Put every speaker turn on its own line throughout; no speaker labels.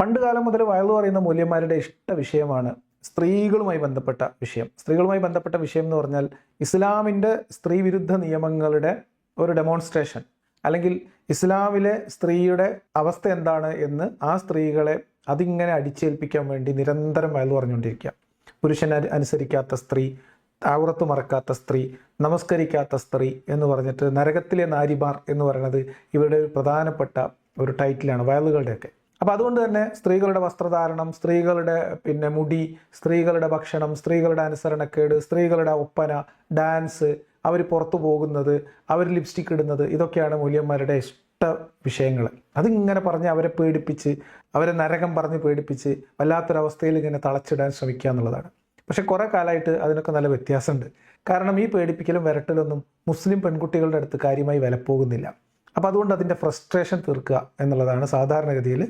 പണ്ട് കാലം മുതൽ വയലു പറയുന്ന മൂല്യന്മാരുടെ ഇഷ്ട വിഷയമാണ് സ്ത്രീകളുമായി ബന്ധപ്പെട്ട വിഷയം. സ്ത്രീകളുമായി ബന്ധപ്പെട്ട വിഷയം എന്ന് പറഞ്ഞാൽ ഇസ്ലാമിന്റെ സ്ത്രീ വിരുദ്ധ നിയമങ്ങളുടെ ഒരു ഡെമോൺസ്ട്രേഷൻ അല്ലെങ്കിൽ ഇസ്ലാമിലെ സ്ത്രീയുടെ അവസ്ഥ എന്താണ് എന്ന് ആ സ്ത്രീകളെ അതിങ്ങനെ അടിച്ചേൽപ്പിക്കാൻ വേണ്ടി നിരന്തരം വയലു പറഞ്ഞുകൊണ്ടിരിക്കുക. പുരുഷനെ അനുസരിക്കാത്ത സ്ത്രീ ആവറത്ത് മറക്കാത്ത സ്ത്രീ നമസ്കരിക്കാത്ത സ്ത്രീ എന്ന് പറഞ്ഞിട്ട് നരകത്തിലെ നാരിമാർ എന്ന് പറയുന്നത് ഇവരുടെ ഒരു പ്രധാനപ്പെട്ട ഒരു ടൈറ്റിലാണ് വയലുകളുടെയൊക്കെ. അപ്പം അതുകൊണ്ട് തന്നെ സ്ത്രീകളുടെ വസ്ത്രധാരണം സ്ത്രീകളുടെ പിന്നെ മുടി സ്ത്രീകളുടെ ഭക്ഷണം സ്ത്രീകളുടെ അനുസരണക്കേട് സ്ത്രീകളുടെ ഒപ്പന ഡാൻസ് അവർ പുറത്തു പോകുന്നത് അവർ ലിപ്സ്റ്റിക് ഇടുന്നത് ഇതൊക്കെയാണ് മൂല്യന്മാരുടെ ഇഷ്ട വിഷയങ്ങൾ അതിങ്ങനെ പറഞ്ഞ് അവരെ പേടിപ്പിച്ച് അവരെ നരകം പറഞ്ഞ് പേടിപ്പിച്ച് വല്ലാത്തൊരവസ്ഥയിൽ ഇങ്ങനെ തളച്ചിടാൻ ശ്രമിക്കുക എന്നുള്ളതാണ്. പക്ഷെ കുറെ കാലമായിട്ട് അതിനൊക്കെ നല്ല വ്യത്യാസമുണ്ട്. കാരണം ഈ പേടിപ്പിക്കലും വിരട്ടലൊന്നും മുസ്ലിം പെൺകുട്ടികളുടെ അടുത്ത് കാര്യമായി വിലപ്പോകുന്നില്ല. അപ്പോൾ അതുകൊണ്ട് അതിന്റെ ഫ്രസ്ട്രേഷൻ തീർക്കുക എന്നുള്ളതാണ് സാധാരണഗതിയിൽ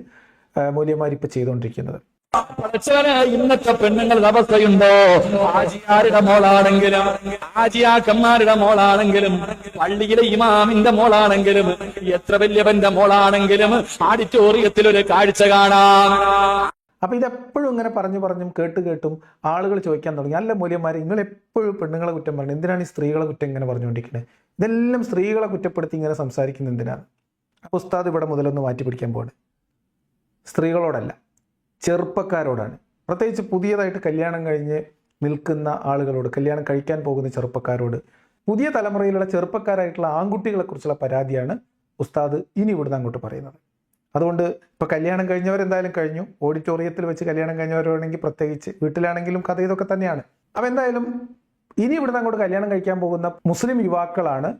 മൂല്യമാർ ഇപ്പോൾ ചെയ്തുകൊണ്ടിരിക്കുന്നത്.
ഇന്നത്തെ പെണ്ണുങ്ങളുടെ അവസ്ഥയുണ്ടോ? ആജിയാരുടെ മോളാണെങ്കിലും ആജിയാക്കന്മാരുടെ മോളാണെങ്കിലും പള്ളിയിലെ ഇമാമിന്റെ മോളാണെങ്കിലും എത്ര വലിയവന്റെ മോളാണെങ്കിലും ആഡിറ്റോറിയത്തിൽ ഒരു കാഴ്ച കാണാം.
അപ്പോൾ ഇതെപ്പോഴും ഇങ്ങനെ പറഞ്ഞു പറഞ്ഞും കേട്ട് കേട്ടും ആളുകൾ ചോദിക്കാൻ തുടങ്ങി. അല്ല മൂല്യന്മാരെ നിങ്ങൾ എപ്പോഴും പെണ്ണുങ്ങളെ കുറ്റം പറഞ്ഞു എന്തിനാണ് ഈ സ്ത്രീകളെ കുറ്റം ഇങ്ങനെ പറഞ്ഞുകൊണ്ടിരിക്കുന്നത് ഇതെല്ലാം സ്ത്രീകളെ കുറ്റപ്പെടുത്തി ഇങ്ങനെ സംസാരിക്കുന്നത് എന്തിനാണ്? അപ്പോൾ ഉസ്താദ് ഇവിടെ മുതലൊന്ന് മാറ്റി പിടിക്കാൻ പോവാണ്. സ്ത്രീകളോടല്ല ചെറുപ്പക്കാരോടാണ്. പ്രത്യേകിച്ച് പുതിയതായിട്ട് കല്യാണം കഴിഞ്ഞ് നിൽക്കുന്ന ആളുകളോട് കല്യാണം കഴിക്കാൻ പോകുന്ന ചെറുപ്പക്കാരോട് പുതിയ തലമുറയിലുള്ള ചെറുപ്പക്കാരായിട്ടുള്ള ആൺകുട്ടികളെക്കുറിച്ചുള്ള പരാതിയാണ് ഉസ്താദ് ഇനി ഇവിടുന്ന് അങ്ങോട്ട് പറയുന്നത്. അതുകൊണ്ട് ഇപ്പോൾ കല്യാണം കഴിഞ്ഞവരെന്തായാലും കഴിഞ്ഞു. ഓഡിറ്റോറിയത്തിൽ വെച്ച് കല്യാണം കഴിഞ്ഞവരാണെങ്കിൽ പ്രത്യേകിച്ച് വീട്ടിലാണെങ്കിലും കഥ ഇതൊക്കെ തന്നെയാണ്. അപ്പോൾ എന്തായാലും ഇനി ഇവിടുന്ന് അങ്ങോട്ട് കല്യാണം കഴിക്കാൻ പോകുന്ന മുസ്ലിം യുവാക്കളാണ്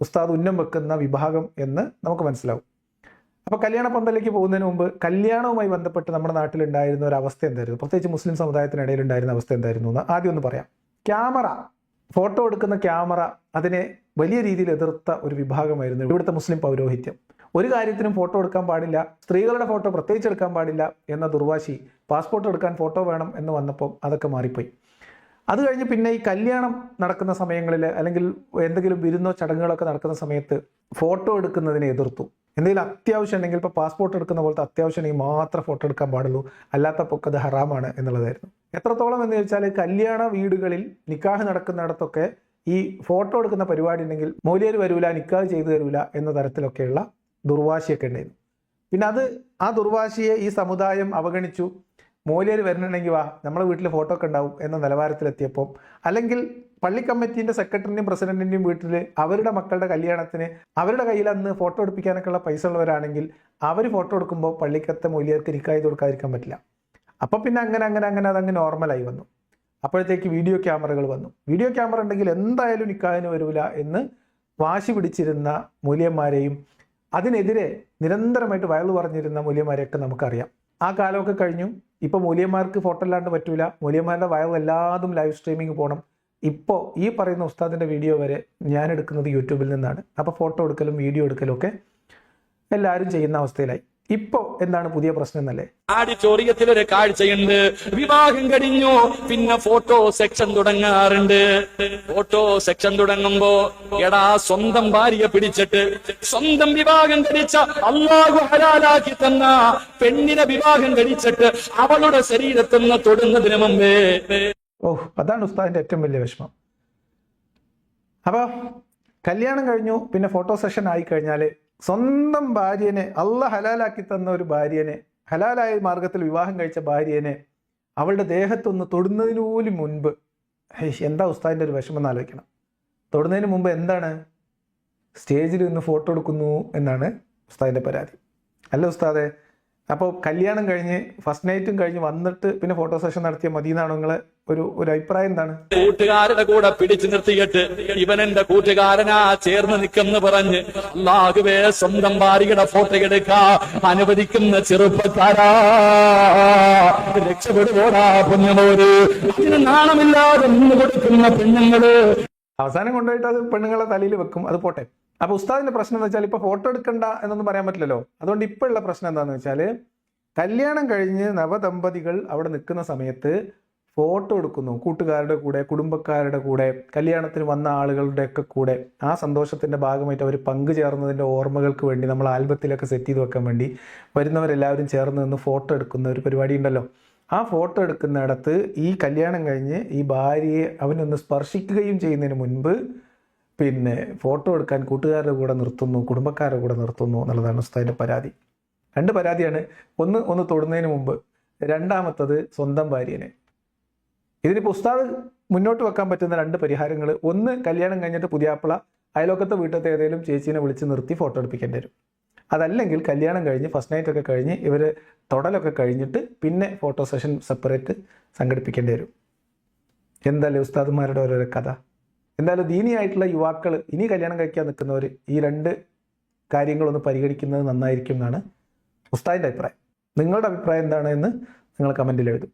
ഉസ്താദ് ഉന്നം വെക്കുന്ന വിഭാഗം എന്ന് നമുക്ക് മനസ്സിലാവും. അപ്പോൾ കല്യാണ പന്തലേക്ക് പോകുന്നതിന് മുമ്പ് കല്യാണവുമായി ബന്ധപ്പെട്ട് നമ്മുടെ നാട്ടിലുണ്ടായിരുന്ന ഒരു അവസ്ഥ എന്തായിരുന്നു? പ്രത്യേകിച്ച് മുസ്ലിം സമുദായത്തിനിടയിൽ ഉണ്ടായിരുന്ന അവസ്ഥ എന്തായിരുന്നു എന്ന് ആദ്യം ഒന്ന് പറയാം. ക്യാമറ ഫോട്ടോ എടുക്കുന്ന ക്യാമറ അതിനെ വലിയ രീതിയിൽ എതിർത്ത ഒരു വിഭാഗമായിരുന്നു ഇവിടുത്തെ മുസ്ലിം പൗരോഹിത്യം. ഒരു കാര്യത്തിനും ഫോട്ടോ എടുക്കാൻ പാടില്ല സ്ത്രീകളുടെ ഫോട്ടോ പ്രത്യേകിച്ച് എടുക്കാൻ പാടില്ല എന്ന ദുർവാശി പാസ്പോർട്ട് എടുക്കാൻ ഫോട്ടോ വേണം എന്ന് വന്നപ്പോൾ അതൊക്കെ മാറിപ്പോയി. അത് കഴിഞ്ഞ് പിന്നെ ഈ കല്യാണം നടക്കുന്ന സമയങ്ങളിൽ അല്ലെങ്കിൽ എന്തെങ്കിലും വിരുന്നോ ചടങ്ങുകളൊക്കെ നടക്കുന്ന സമയത്ത് ഫോട്ടോ എടുക്കുന്നതിനെ എതിർത്തു. എന്തെങ്കിലും അത്യാവശ്യം ഉണ്ടെങ്കിൽ ഇപ്പോൾ പാസ്പോർട്ട് എടുക്കുന്ന പോലത്തെ അത്യാവശ്യം ഉണ്ടെങ്കിൽ മാത്രം ഫോട്ടോ എടുക്കാൻ പാടുള്ളൂ. അല്ലാത്തപ്പോൾ അത് ഹറാമാണ് എന്നുള്ളതായിരുന്നു. എത്രത്തോളം എന്ന് ചോദിച്ചാൽ കല്യാണ വീടുകളിൽ നിക്കാഹ് നടക്കുന്നിടത്തൊക്കെ ഈ ഫോട്ടോ എടുക്കുന്ന പരിപാടി ഉണ്ടെങ്കിൽ മൂല്യർ വരൂല നിക്കാഹ് ചെയ്തു തരൂല എന്ന തരത്തിലൊക്കെയുള്ള ദുർവാശിയൊക്കെ ഉണ്ടായിരുന്നു. പിന്നെ അത് ആ ദുർവാശിയെ ഈ സമുദായം അവഗണിച്ചു. മോലിയർ വരണമെങ്കിൽ വാ നമ്മളെ വീട്ടിൽ ഫോട്ടോ ഒക്കെ ഉണ്ടാവും എന്ന നിലവാരത്തിലെത്തിയപ്പോൾ അല്ലെങ്കിൽ പള്ളി കമ്മിറ്റീന്റെ സെക്രട്ടറിന്റെയും പ്രസിഡന്റിന്റെയും വീട്ടിൽ അവരുടെ മക്കളുടെ കല്യാണത്തിന് അവരുടെ കയ്യിൽ അന്ന് ഫോട്ടോ എടുപ്പിക്കാനൊക്കെയുള്ള പൈസ ഉള്ളവരാണെങ്കിൽ അവർ ഫോട്ടോ എടുക്കുമ്പോൾ പള്ളിക്കത്തെ മൂല്യർക്ക് നിക്കായത് കൊടുക്കാതിരിക്കാൻ പറ്റില്ല. അപ്പോൾ പിന്നെ അങ്ങനെ അങ്ങനെ അങ്ങനെ അതങ്ങ് നോർമലായി വന്നു. അപ്പോഴത്തേക്ക് വീഡിയോ ക്യാമറകൾ വന്നു. വീഡിയോ ക്യാമറ ഉണ്ടെങ്കിൽ എന്തായാലും നിക്കാഹിന് വരില്ല എന്ന് വാശി പിടിച്ചിരുന്ന മൂല്യന്മാരെയും അതിനെതിരെ നിരന്തരമായിട്ട് വയൽ പറഞ്ഞിരുന്ന മൂല്യന്മാരെയൊക്കെ നമുക്കറിയാം. ആ കാലമൊക്കെ കഴിഞ്ഞു. ഇപ്പോൾ മൂല്യന്മാർക്ക് ഫോട്ടോ അല്ലാണ്ട് പറ്റൂല. മൂല്യന്മാരുടെ വയൽ എല്ലാതും ലൈവ് സ്ട്രീമിംഗ് പോകണം ഇപ്പോൾ ഈ പറയുന്ന ഉസ്താദിന്റെ വീഡിയോ വരെ ഞാൻ എടുക്കുന്നത് യൂട്യൂബിൽ നിന്നാണ്. അപ്പോൾ ഫോട്ടോ എടുക്കലും വീഡിയോ എടുക്കലും ഒക്കെ എല്ലാവരും ചെയ്യുന്ന അവസ്ഥയിലായി. ഇപ്പോൾ എന്താണ് പുതിയ പ്രശ്നം എന്നല്ലേ
ആഡിറ്റോറിയത്തിൽ ഒരു കാഴ്ചയുണ്ട്. വിവാഹം കഴിഞ്ഞു. പിന്നെ ഫോട്ടോ സെക്ഷൻ തുടങ്ങാറുണ്ട്. ഫോട്ടോ സെക്ഷൻ തുടങ്ങുമ്പോ എടാ സ്വന്തം ഭാര്യയെ പിടിച്ചിട്ട് സ്വന്തം വിവാഹം കഴിച്ച അള്ളാഹു ഹലാലാക്കി തന്ന പെണ്ണിനെ വിവാഹം കഴിച്ചിട്ട് അവളുടെ ശരീരത്തിൽ നിന്ന് തൊടുന്നതിന് മുമ്പേ.
ഓഹ് അതാണ് ഉസ്താദിന്റെ ഏറ്റവും വലിയ വിഷമം. അപ്പൊ കല്യാണം കഴിഞ്ഞു പിന്നെ ഫോട്ടോ സെഷൻ ആയി കഴിഞ്ഞാൽ സ്വന്തം ഭാര്യനെ അല്ല ഹലാലാക്കി തന്ന ഒരു ഭാര്യനെ ഹലാലായ മാർഗത്തിൽ വിവാഹം കഴിച്ച ഭാര്യനെ അവളുടെ ദേഹത്തൊന്ന് തൊടുന്നതിന് പോലും മുൻപ് എന്താ ഉസ്താദിന്റെ ഒരു വിഷമം ആലോചിക്കണം. തൊടുന്നതിന് മുമ്പ് എന്താണ്? സ്റ്റേജിൽ നിന്ന് ഫോട്ടോ എടുക്കുന്നു എന്നാണ് ഉസ്താദിന്റെ പരാതി. അല്ല ഉസ്താദെ അപ്പോൾ കല്യാണം കഴിഞ്ഞ് ഫസ്റ്റ് നൈറ്റും കഴിഞ്ഞ് വന്നിട്ട് പിന്നെ ഫോട്ടോ സെഷൻ നടത്തിയ മതി നിങ്ങൾ നിങ്ങളെ? ഒരു ഒരു അഭിപ്രായം എന്താണ്?
കൂട്ടുകാരുടെ കൂടെ പിടിച്ചു നിർത്തിയിട്ട് ഇവൻ എന്റെ കൂട്ടുകാരനാ ചേർന്ന് നിൽക്കുന്ന പറഞ്ഞ് അല്ലാഹുവേ സ്വന്തം ഭാര്യയുടെ ഫോട്ടോ എടുക്കാ അനുവദിക്കുന്ന ചെറുപ്പക്കാരാ. രക്ഷപ്പെടുവോടാ പുണ്യമോര് അതിന് നാണമില്ലാതെ നിന്ന് കൊടുക്കുന്ന പെണ്ണുങ്ങൾ.
അവസാനം കൊണ്ടുപോയിട്ട് അത് പെണ്ണുങ്ങളെ തലയിൽ വെക്കും അത് പോട്ടെ. അപ്പൊ ഉസ്താദിന്റെ പ്രശ്നം എന്ന് വെച്ചാൽ ഇപ്പൊ ഫോട്ടോ എടുക്കണ്ട എന്നൊന്നും പറയാൻ പറ്റില്ലല്ലോ. അതുകൊണ്ട് ഇപ്പൊ ഉള്ള പ്രശ്നം എന്താണെന്ന് വെച്ചാൽ കല്യാണം കഴിഞ്ഞ് നവദമ്പതികൾ അവിടെ നിൽക്കുന്ന സമയത്ത് ഫോട്ടോ എടുക്കുന്നു കൂട്ടുകാരുടെ കൂടെ കുടുംബക്കാരുടെ കൂടെ കല്യാണത്തിന് വന്ന ആളുകളുടെ ഒക്കെ കൂടെ. ആ സന്തോഷത്തിന്റെ ഭാഗമായിട്ട് അവർ പങ്കുചേർന്നതിന്റെ ഓർമ്മകൾക്ക് വേണ്ടി നമ്മൾ ആൽബത്തിലൊക്കെ സെറ്റ് ചെയ്ത് വെക്കാൻ വേണ്ടി വരുന്നവരെല്ലാവരും ചേർന്ന് നിന്ന് ഫോട്ടോ എടുക്കുന്ന ഒരു പരിപാടി ഉണ്ടല്ലോ. ആ ഫോട്ടോ എടുക്കുന്നിടത്ത് ഈ കല്യാണം കഴിഞ്ഞ് ഈ ഭാര്യയെ അവനൊന്ന് സ്പർശിക്കുകയും ചെയ്യുന്നതിന് മുൻപ് പിന്നെ ഫോട്ടോ എടുക്കാൻ കൂട്ടുകാരുടെ കൂടെ നിർത്തുന്നു കുടുംബക്കാരുടെ കൂടെ നിർത്തുന്നു എന്നുള്ളതാണ് സ്ഥലത്തിന്റെ പരാതി. രണ്ട് പരാതിയാണ്. ഒന്ന് ഒന്ന് തൊടുന്നതിന് മുമ്പ്. രണ്ടാമത്തത് സ്വന്തം ഭാര്യനെ. ഇതിനിപ്പോൾ ഉസ്താദ് മുന്നോട്ട് വെക്കാൻ പറ്റുന്ന രണ്ട് പരിഹാരങ്ങൾ ഒന്ന് കല്യാണം കഴിഞ്ഞിട്ട് പുതിയാപ്പിള അയലോക്കത്തെ വീട്ടിലത്തെ ഏതെങ്കിലും ചേച്ചീനെ വിളിച്ച് നിർത്തി ഫോട്ടോ എടുപ്പിക്കേണ്ടി വരും. അതല്ലെങ്കിൽ കല്യാണം കഴിഞ്ഞ് ഫസ്റ്റ് നൈറ്റ് ഒക്കെ കഴിഞ്ഞ് ഇവർ തൊടലൊക്കെ കഴിഞ്ഞിട്ട് പിന്നെ ഫോട്ടോ സെഷൻ സെപ്പറേറ്റ് സംഘടിപ്പിക്കേണ്ടി വരും. എന്തായാലും ഉസ്താദുമാരുടെ ഓരോരോ കഥ? എന്തായാലും ദീനിയായിട്ടുള്ള യുവാക്കൾ ഇനി കല്യാണം കഴിക്കാൻ നിൽക്കുന്നവർ ഈ രണ്ട് കാര്യങ്ങളൊന്ന് പരിഗണിക്കുന്നത് നന്നായിരിക്കും എന്നാണ് ഉസ്താദിന്റെ അഭിപ്രായം. നിങ്ങളുടെ അഭിപ്രായം എന്താണ് എന്ന് നിങ്ങൾ കമന്റിൽ എഴുതും.